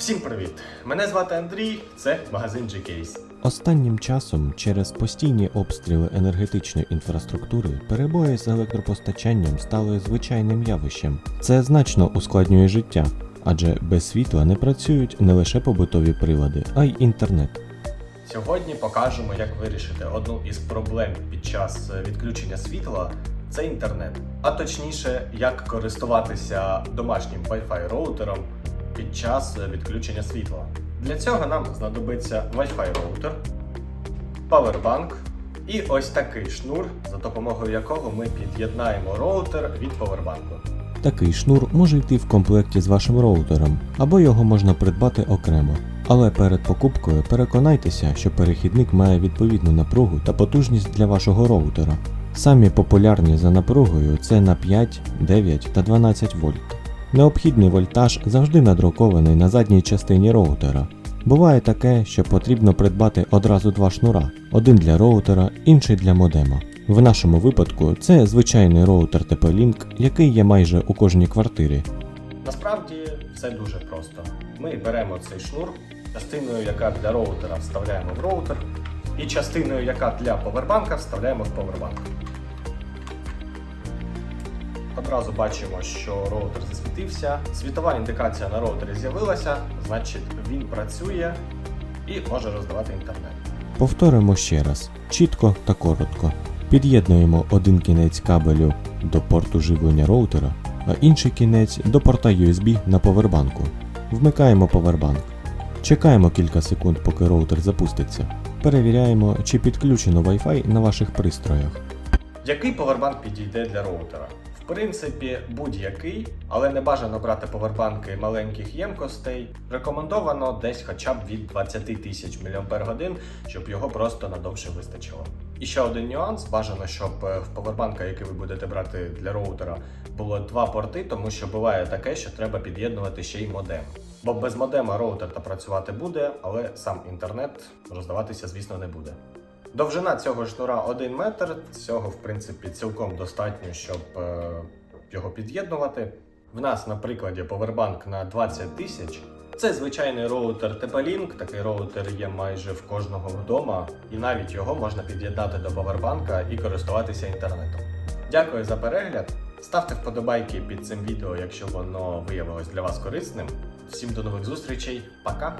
Всім привіт! Мене звати Андрій, це магазин G-Case. Останнім часом через постійні обстріли енергетичної інфраструктури перебої з електропостачанням стали звичайним явищем. Це значно ускладнює життя, адже без світла не працюють не лише побутові прилади, а й інтернет. Сьогодні покажемо, як вирішити одну із проблем під час е, відключення світла це інтернет. А точніше, як користуватися домашнім Wi-Fi роутером під час відключення світла. Для цього нам знадобиться Wi-Fi роутер, павербанк і ось такий шнур, за допомогою якого ми під'єднаємо роутер від павербанку. Такий шнур може йти в комплекті з вашим роутером, або його можна придбати окремо. Але перед покупкою переконайтеся, що перехідник має відповідну напругу та потужність для вашого роутера. Самі популярні за напругою це на 5, 9 та 12 вольт. Необхідний вольтаж завжди надрукований на задній частині роутера. Буває таке, що потрібно придбати одразу два шнура: один для роутера, інший для модема. В нашому випадку це звичайний роутер TP-Link, який є майже у кожній квартирі. Насправді все дуже просто. Ми беремо цей шнур, частиною, яка для роутера вставляємо в роутер, і частиною, яка для повербанка, вставляємо в повербанк. Одразу бачимо, що роутер засвітився. Світова індикація на роутері з'явилася, значить він працює і може роздавати інтернет. Повторимо ще раз, чітко та коротко. Під'єднуємо один кінець кабелю до порту живлення роутера, а інший кінець до порта USB на повербанку. Вмикаємо повербанк. Чекаємо кілька секунд, поки роутер запуститься. Перевіряємо, чи підключено Wi-Fi на ваших пристроях. Який повербанк підійде для роутера? В принципі, будь-який, але не бажано брати повербанки маленьких ємкостей. Рекомендовано десь хоча б від 20 тисяч мАч, щоб його просто надовше вистачило. І ще один нюанс: бажано, щоб е, в повербанка, який ви будете брати для роутера, було два порти, тому що буває таке, що треба під'єднувати ще й модем. Бо без модема роутер та працювати буде, але сам інтернет роздаватися, звісно, не буде. Довжина цього шнура 1 метр. Цього, в принципі, цілком достатньо, щоб е, його під'єднувати. В нас, на прикладі, повербанк на 20 тисяч. Це звичайний роутер TP-Link, такий роутер є майже в кожного вдома, і навіть його можна під'єднати до повербанка і користуватися інтернетом. Дякую за перегляд. Ставте вподобайки під цим відео, якщо воно виявилось для вас корисним. Всім до нових зустрічей, пока!